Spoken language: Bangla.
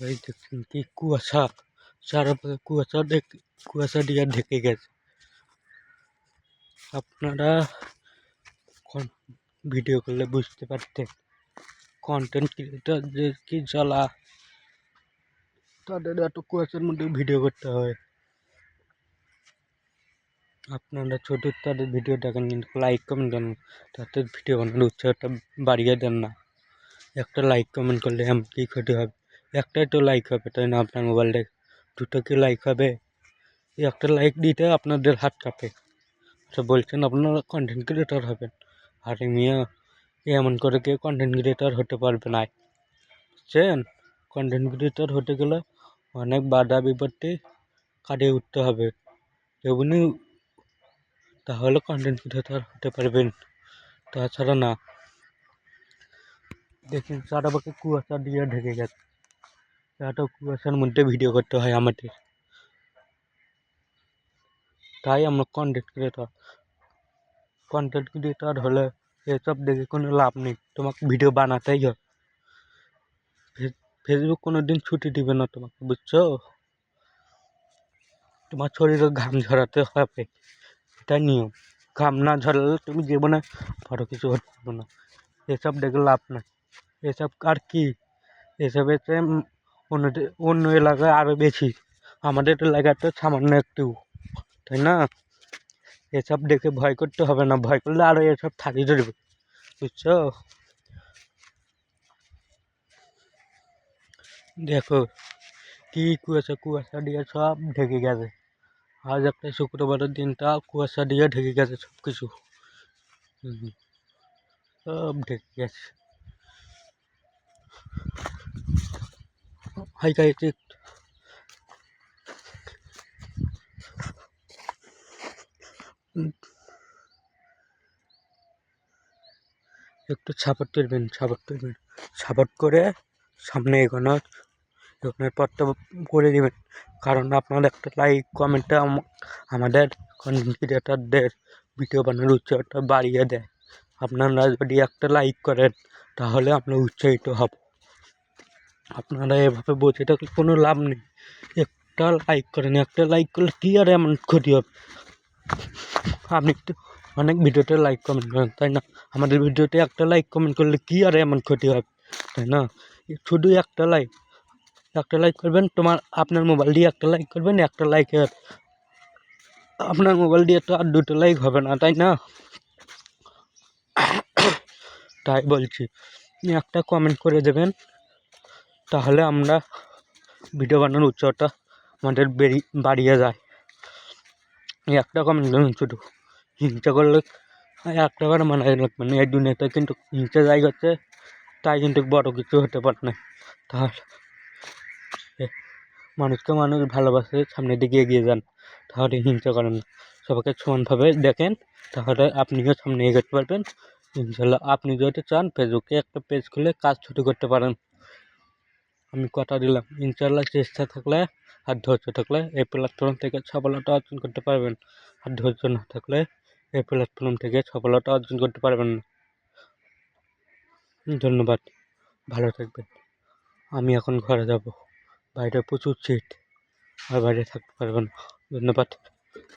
এই দেখছেন কি কুয়াশা? চারপাশে কুয়াশা কুয়াশা দিয়ে ঢেকে গেছে। আপনারা ভিডিও করলে বুঝতে পারতেন? কন্টেন্ট ক্রিয়েটারদের কি জ্বালা? তাদের এত কুয়াশার মধ্যে ভিডিও করতে হয়। আপনারা ছোট, তাদের ভিডিও দেখেন, কিন্তু লাইক কমেন্ট দেন তাদের ভিডিও বানানোর উৎসাহটা বাড়িয়ে দেন না। একটা লাইক কমেন্ট করলে এমন কী ক্ষতি হবে। একটাই তো লাইক হবে, তাই না? আপনার মোবাইলটা দুটো কি লাইক হবে? একটা লাইক দিতে আপনাদের হাত কাঁপে। তো বলছেন আপনারা কন্টেন্ট ক্রিয়েটর হবেন। আরে মিয়া এমন করে কেউ কন্টেন্ট ক্রিয়েটর হতে পারবে না। বুঝছেন? কন্টেন্ট ক্রিয়েটর হতে গেলে অনেক বাধা বিপত্তি কাটিয়ে উঠতে হবে। তেমনি তাহলে কন্টেন্ট ক্রিয়েটর হতে পারবেন। তাছাড়া না, দেখুন চারপাশে কুয়াশা দিয়ে ঢেকে গেছে। এত কুয়াশার মধ্যে ভিডিও করতে হয় আমাদের। তাই আমরা কন্টেন্ট ক্রিয়েটর কন্টেন্ট ক্রিয়েটর হলে এসব দেখে কোনো লাভ নেই। তোমাকে ভিডিও বানাতেই হবে। ফেসবুক কোনো দিন ছুটি দিবে না তোমাকে, বুঝছ? তোমার শরীরে ঘাম ঝরাতে হবে। এটাই নিয়ম। ঘাম না ঝরালে তুমি জীবনে বড় কিছু হতে পারবে না। এসব দেখে লাভ নাই। এসব আর কি? এসব এসে অন্য অন্য এলাকায় আরও বেশি। আমাদের এলাকায় তো সামান্য একটু, তাই না? এসব দেখে ভয় করতে হবে না, ভয় করলে আরও এসব থাকি ধরবে, বুঝছ? দেখো, কি কুয়াশা কুয়াশা দিয়ে সব ঢেকে গেছে। আজ একটা শুক্রবারের দিনটা কুয়াশা দিয়ে ঢেকে গেছে সব কিছু সব ঢেকে গেছে। হাই গাইস একটু সাপোর্ট করবেন সাপোর্ট করবেন সাপোর্ট করে সামনে এগোনোর এগোনোর পথটা করে দেবেন। কারণ আপনার একটা লাইক কমেন্টটা আমাদের কন্টেন্ট ক্রিয়েটারদের ভিডিও বানানোর উৎসাহটা বাড়িয়ে দেয়। আপনারা যদি একটা লাইক করেন, তাহলে আমরা উৎসাহিত হব। আপনারা এভাবে বসে থাকলে কোনো লাভ নেই। একটা লাইক করেন, একটা লাইক করলে কী আর এমন ক্ষতি হবে? আপনি তো অনেক ভিডিওতে লাইক কমেন্ট করেন, তাই না? আমাদের ভিডিওতে একটা লাইক কমেন্ট করলে কী আর এমন ক্ষতি হবে, তাই না? শুধু একটা লাইক একটা লাইক করবেন, তোমার আপনার মোবাইল দিয়ে একটা লাইক করবেন, একটা লাইকের আপনার মোবাইল দিয়ে তো আর দুটো লাইক হবে না, তাই না? তাই বলছি, একটা কমেন্ট করে দেবেন। তাহলে আমরা ভিডিও বানানোর উৎসাহটা আমাদের বেরি, বাড়িয়ে যায়। একটা কমেন্ট করুন শুধু হিংসা করলে একটা বার মানায় লাগবে না এই দুনিয়াতে কিন্তু হিংসা যাই হচ্ছে, তাই কিন্তু বড় কিছু হতে পারে না। তাহলে মানুষকে মানুষ ভালোবাসে, সামনের দিকে এগিয়ে যান। তাহলে হিংসা করেন না। সবাইকে সমানভাবে দেখেন, তাহলে আপনিও সামনে এগোতে পারবেন। ইনশাল্লাহ আপনি যদি চান ফেসবুকে একটা পেজ খুলে কাজ শুরু করতে পারেন। আমি কথা দিলাম। ইনশাল্লাহ চেষ্টা থাকলে আর ধৈর্য থাকলে এই প্ল্যাটফর্ম থেকে সফলতা অর্জন করতে পারবেন। আর ধৈর্য না থাকলে এই প্ল্যাটফর্ম থেকে সফলতা অর্জন করতে পারবেন না। ধন্যবাদ। ভালো থাকবেন। আমি এখন ঘরে যাব। বাইরে প্রচুর সিট আর বাইরে থাকতে পারবেন না। ধন্যবাদ।